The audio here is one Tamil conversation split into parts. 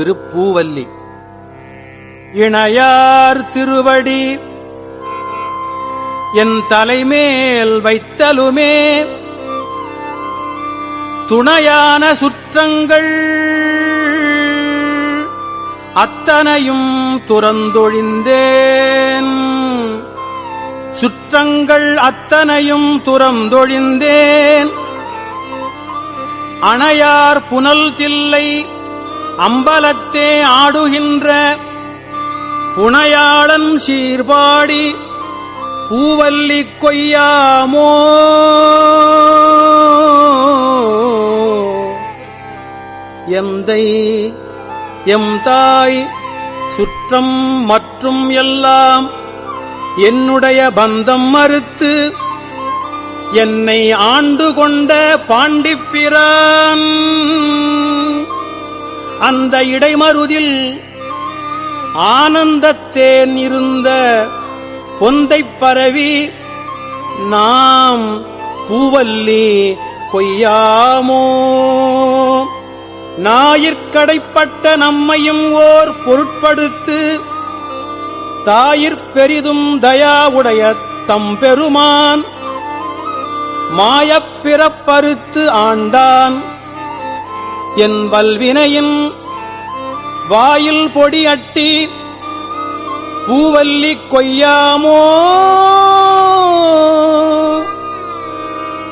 திருப்பூவல்லி. இணையார் திருவடி என் தலைமேல் வைத்தலுமே. துணையான சுற்றங்கள் அத்தனையும் துறந்தொழிந்தேன். சுற்றங்கள் அத்தனையும் துறந்தொழிந்தேன். அணையார் புனல் தில்லை அம்பலத்தே ஆடுகின்ற புனையாளன் சீர்பாடி பூவல்லி கொய்யாமோ. எந்தை எம் தாய் சுற்றம் மற்றும் எல்லாம் என்னுடைய பந்தம் மறுத்து என்னை ஆண்டு கொண்ட பாண்டிப்பிரான் அந்த இடைமருதில் ஆனந்தத்தேன் இருந்த பொந்தை பரவி நாம் பூவல்லி கொய்யாமோ? நாயிற்கடைப்பட்ட நம்மையும் ஓர் பொருட்படுத்து தாயிற் பெரிதும் தயாவுடைய தம்பெருமான் மாயப்பிறப்பறுத்து ஆண்டான். என் வல்வினையின் வாயில் பொடி அட்டி பூவல்லி கொய்யாமோ?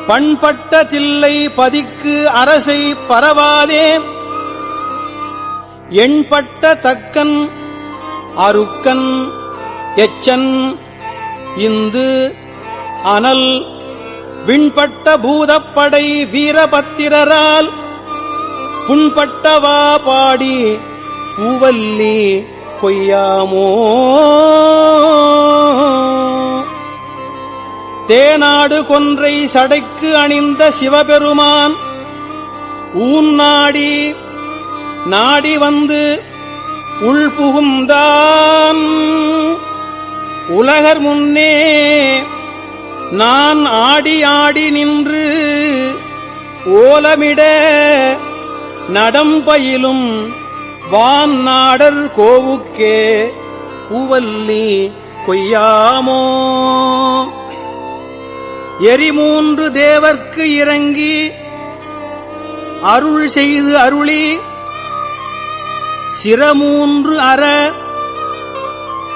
பண்பட்ட தில்லை பதிக்கு அரசை பரவாதே. எண்பட்ட தக்கன் அருக்கன் எச்சன் இந்து அனல் விண்பட்ட பூதப்படை வீரபத்திரரால் புண்பட்டவா பாடி பூவல்லி கொய்யாமோ தேநாடு கொன்றை சடைக்கு அணிந்த சிவபெருமான் ஊன் நாடி நாடி வந்து உள்புகுந்தான் உலகர் முன்னே நான் ஆடி ஆடி நின்று ஓலமிட நடம்பயிலும் வான் நாடர் கோவுக்கே பூவல்லி கொய்யாமோ? எரிமூன்று தேவர்க்கு இறங்கி அருள் செய்து அருளி சிரமூன்று அற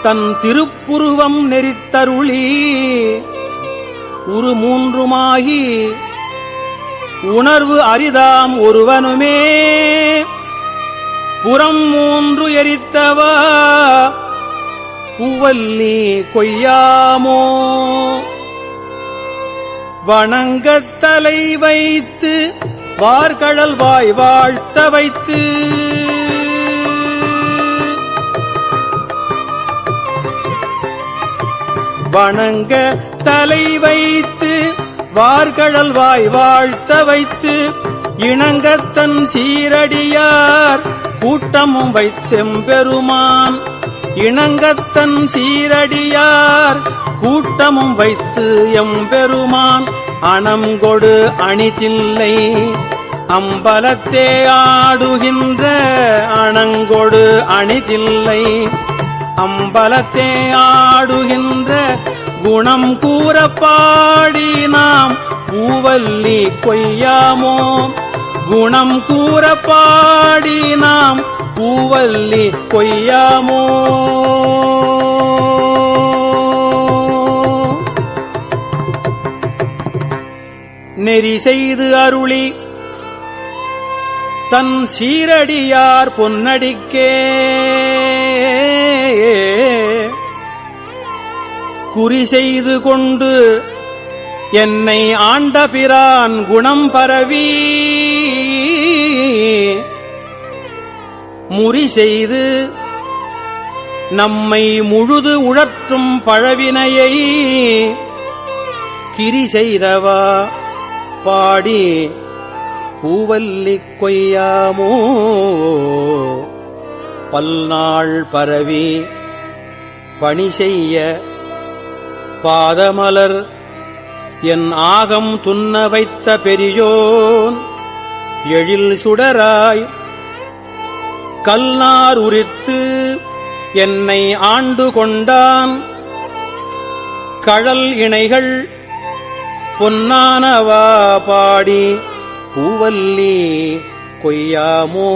தன் திருப்புருவம் நெறித்தருளி உரு மூன்றுமாகி உணர்வு அரிதாம் ஒருவனுமே. புறம் மூன்று எரித்தவா? பூவல்லி கொய்யாமோ? வணங்கத் தலை வைத்து வார்கழல் வாய் வாழ்த்த வைத்து. வணங்க தலை வைத்து வார்கடல் வாய் வாழ்த்த வைத்து இணங்கத்தன் சீரடியார். கூட்டமும் வைத்தெம்பெருமான் இணங்கத்தன் சீரடியார். கூட்டமும் வைத்து எம்பெருமான் அணங்கொடு அணிதில்லை. அம்பலத்தே ஆடுகின்ற அணங்கொடு அணிதில்லை. அம்பலத்தே ஆடுகின்ற குணம் கூற பாடி நாம் பூவல்லி கொய்யாமோ குணம் கூற பாடி நாம் பூவல்லி கொய்யாமோ நெறி செய்து அருளி தன் சீரடியார் பொன்னடிக்கே. குறி செய்து கொண்டு என்னை ஆண்ட பிரான் குணம் பரவி முறி செய்து நம்மை முழுது உழற்றும் பழவினையை கிரி செய்தவா பாடி பூவல்லி கொய்யாமோ? பல்நாள் பரவி பணி செய்ய பாதமலர். என் ஆகம் துன்ன வைத்த பெரியோன் எழில் சுடராய். கல்நார் உரித்து என்னை ஆண்டு கொண்டான். கழல் இணைகள் பொன்னானவா பாடி பூவல்லி கொய்யாமோ.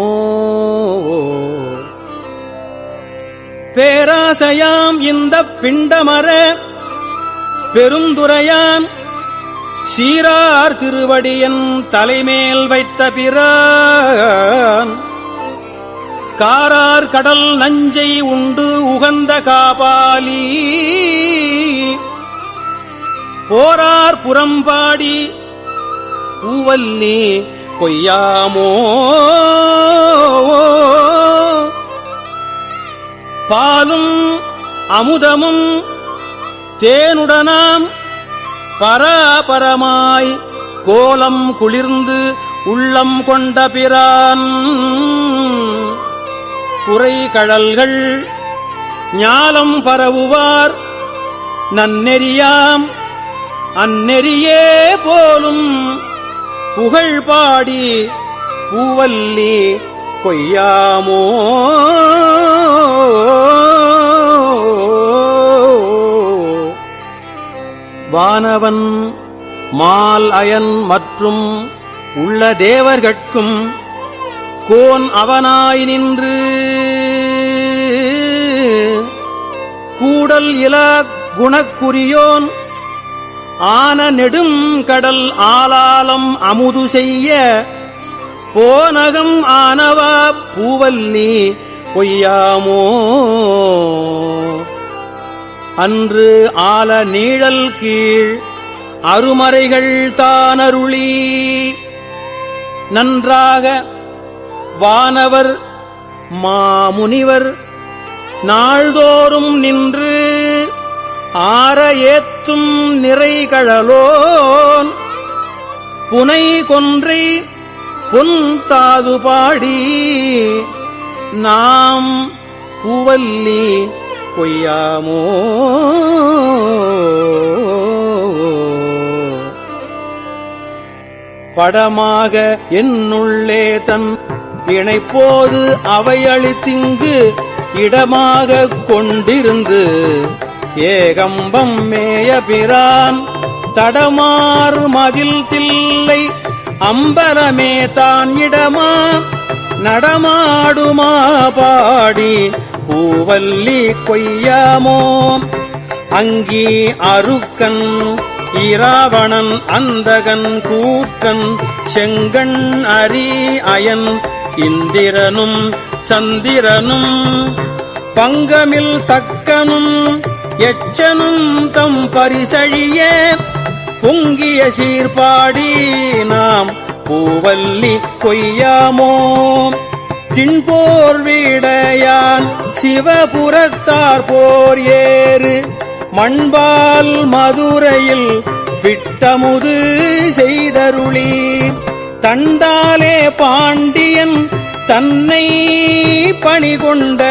பேராசையாம் இந்த பிண்டமர பெருந்துரையான் சீரார் திருவடியன் தலைமேல் வைத்த பிறான் காரார் கடல் நஞ்சை உண்டு உகந்த காபாலி. போரார் புறம்பாடி பூவல்லி கொய்யாமோ. பாலும் அமுதமும் தேனுடனாம் பராபரமாய் கோலம் குளிர்ந்து உள்ளம் கொண்ட பிரான். குறைகழல்கள் ஞாலம் பரவுவார். நன்னெறியாம் அந்நெறியே போலும் புகழ் பாடி பூவல்லி கொய்யாமோ. வானவன் மால் அயன் மற்றும் உள்ள தேவர்கட்கும் கோன் அவனாய் நின்று. கூடல் இல குணக்குரியோன் ஆன நெடும் கடல் ஆலாலம் அமுது செய்ய. போனகம் ஆனவா பூவல்லி பொய்யாமோ? அன்று ஆல நீழல் கீழ் அருமறைகள் தானருளி. நன்றாக வானவர் மாமுனிவர் நாள்தோறும் நின்று ஆற ஏத்தும் நிறைகழலோன். புனை கொன்றை பொன் தாது பாடி நாம் பூவல்லி கொய்யாமோ? படமாக என்னுள்ளே தன் இணைப்போது அவையளித்திங்கு இடமாக கொண்டிருந்து ஏகம்பம் மேய பிரான் தடமாறு மதில் தில்லை அம்பலமே தான் இடமா நடமாடுமா பாடி பூவல்லி கொய்யாமோ? அங்கி அருக்கன் இராவணன் அந்தகன் கூற்றன் செங்கண் அரி அயன் இந்திரனும் சந்திரனும் பங்கமில் தக்கனும் எச்சனும் தம் பரிசழிய பொங்கிய சீர்பாடி நாம் பூவல்லி கொய்யாமோ? தின்போர் வீடையான் சிவபுரத்தார் போர் ஏறு. மண்பால் மதுரையில் விட்டமுது செய்தருளி தண்டாலே பாண்டியன் தன்னை பணிகொண்ட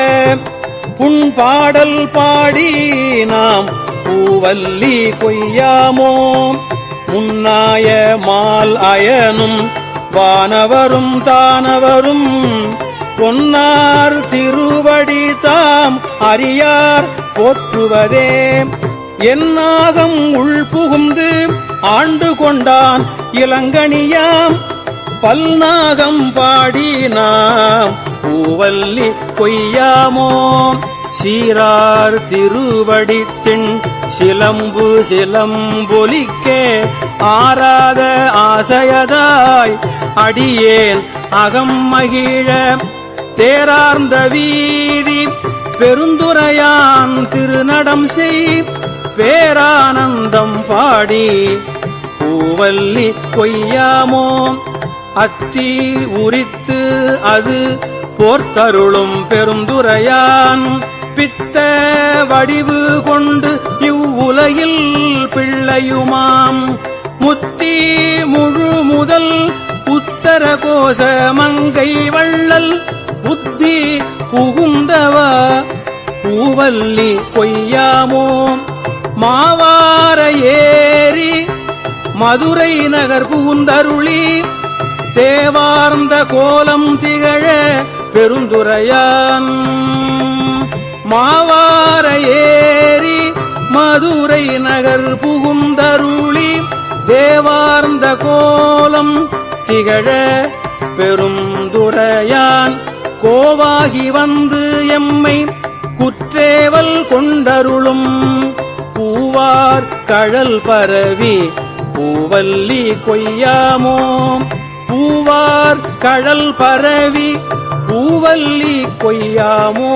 புண்பாடல் பாடி நாம் பூவல்லி கொய்யாமோ. முன்னாய மால் அயனும் வானவரும் தானவரும் பொன்னார் திருவடி தாம் அறியார் போற்றுவதே. என்னாகம் உள் புகுந்து ஆண்டு கொண்டான் இளங்கனியாம். பல்நாகம் பாடினாம் பூவல்லி கொய்யாமோ சீரார் திருவடித்தின் சிலம்பு சிலம்பொலிக்கே. ஆராத ஆசையதாய் அடியேன் அகம் மகிழ. தேரார்ந்த வீதி பெருந்துரையான் திருநடம் செய் பேரானந்தம் பாடி பூவல்லி கொய்யாமோ அத்தி உரித்து அது போர்த்தருளும் பெருந்துரையான் பித்த வடிவு கொண்டு இவ்வுலகில் பிள்ளையுமாம் முத்தி முழு முதல் உத்தர மங்கை வள்ளல் புத்தி புகுந்தவா பூவல்லி கொய்யாமோ மாவார ஏரி மதுரை நகர் புகுந்தருளி தேவார்ந்த கோலம் திகழ பெருந்துரையான். மாவார ஏரி ஆகி வந்து எம்மை குற்றேவல் கொண்டருளும். பூவார் கழல் பரவி பூவல்லி கொய்யாமோ? பூவார் கழல் பரவி பூவல்லி கொய்யாமோ?